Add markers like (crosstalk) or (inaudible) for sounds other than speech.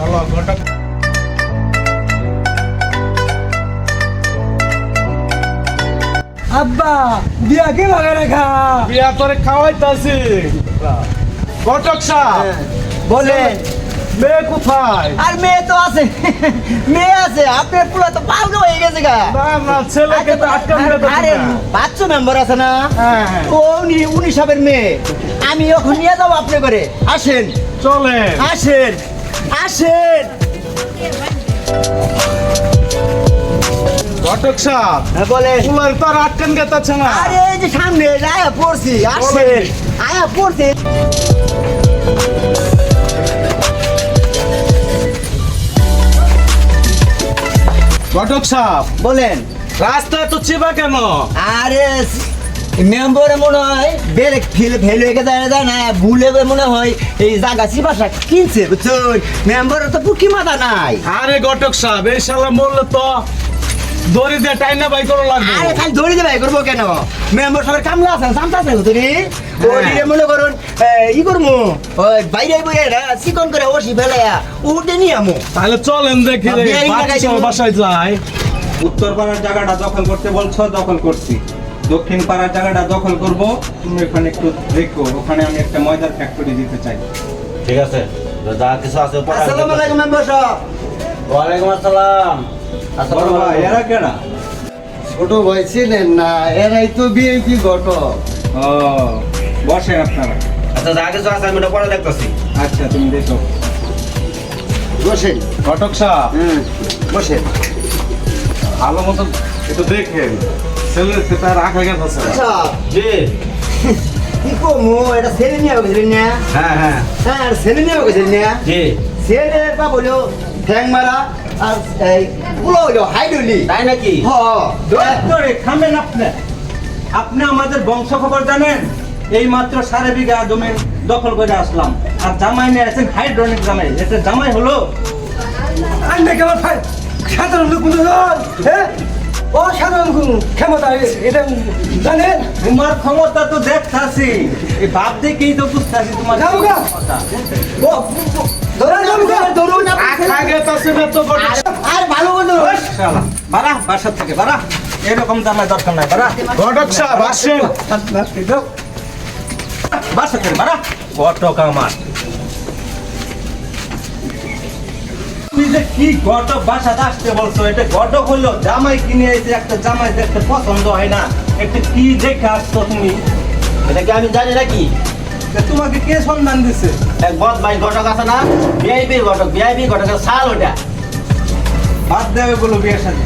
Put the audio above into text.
চলো ঘটক আব্বা বিয়া কে ভাগে রেখা বিয়া খাওয়াইতাছি। ঘটক সাহেব বলেন মেয়ে কোথায়? আর মেয়ে তো আছে (laughs) মেয়ে আছে আপনার পুরো তো পাল্টা হয়ে গেছে গা। না না ছেলেকে তো আটকান আরে বাচ্চা মেম্বার আছে না? হ্যাঁ, হ্যাঁ। ও উনি উনি সাহেবের মেয়ে। আমি এখন নিয়ে যাব আপনি করে আসেন। চলে আসেন। আসেন। ঘটক সাহেব হ্যাঁ, বলেন। ফুলের তো আর আটকান গেতাছে না? আরে এই যে সামনে আয়া পড়ছি আসেন। আয়া পড়ছি। ঘটক সাহেব বলেন। রাস্তায় তো চিবা কেন? আরে মেম্বারে মনে হয় বেড়ে ফেলে ফেলে হয়ে গেছে যায় না ভুলে মনে হয় এই জায়গা চিবাসা কিনছে বুঝছেন মেম্বারের তো পুকি মাথা নাই। আরে ঘটক সাহেব এই শালা মরলে তো দড়ি দিয়ে টাইনা বাই করা লাগবে। আরে খালি ধরে দেবে করব কেন? মেম্বার সবার কামলা আছেন জানতে আছেন তুমি? ওদিকে মনে করুন ই করব ওই বাইরে বাইরে না চিকন করে ওসি ফেলাইয়া উঠে নিয়ে আমো। তাহলে চলেন দেখি বাসায় যায়। উত্তর পাড়ার জায়গাটা দখল করতে বলছো দখল করছি। দক্ষিণ পাড়ার জায়গাটা দখল করব। তুমি ওখানে একটু দেখো ওখানে আমি একটা ময়দার ফ্যাক্টরি দিতে চাই। ঠিক আছে। যা কিছু আছে আসসালামু আলাইকুম মেম্বার সাহেব। ওয়ালাইকুম আসসালাম। আসসালামু ভাই আলাইকুম। এরা কেনা ছোট ভাই ছিলেন না এরাই তো বিএনপি ঘটক। ও বসে আপনারা। আচ্ছা যা কিছু আছে আমি ওটা পরে দেখতেছি। আচ্ছা তুমি দেখো। বসেন। ঘটক সাহেব। হুম বসেন। ভালো মতো একটু দেখেন। ছেলের তার রাখা গেছে আচ্ছা জি। (laughs) কি কমু এটা ছেলে নিয়ে গেছিলেন না হ্যাঁ হ্যাঁ। হ্যাঁ ছেলে নিয়ে গেছিলেন না জি। ছেলে বা বলো ঠ্যাং মারা আর এই হইল তাই নাকি? হ। থামেন আপনি। আপনি আমাদের বংশ খবর জানেন? এই মাত্র সাড়ে বিঘা জমি দখল করে আসলাম। আর জামাই নিয়ে আছেন হাইড্রোনিক জামাই এটা জামাই হলো? কেমন সাধারণ লোক হ্যাঁ? ও সাধারণ কোনো ক্ষমতা এটা জানেন? তোমার ক্ষমতা তো দেখতাছি। এই ভাব দেখেই তো বুঝতাছি তোমার ক্ষমতা। ও ধরুন ধরুন রাখা গেছে না তো ঘটক ভালো বলো। শালা, বাড়া বাসা থেকে বাড়া। এরকম জামাই দরকার নাই বাড়া। ঘটক সাহেব আসেন। বাসা থেকে বাড়া। ঘটক আমার। তুমি যে কি ঘটক বাসাতে আসতে বলছো? এটা ঘটক হলো জামাই কিনে এসে একটা জামাই দেখতে পছন্দ হয় না। একটা কি দেখে আসছো তুমি? এটা কি আমি জানি নাকি? তা তোমাকে কে সন্ধান দিছে? এক বদ ভাই ঘটক আছে না? ভিআইপি ঘটক ভিআইপি ঘটকের সাল ওটা। বাদ দেবে বলো বিয়ের সাথে।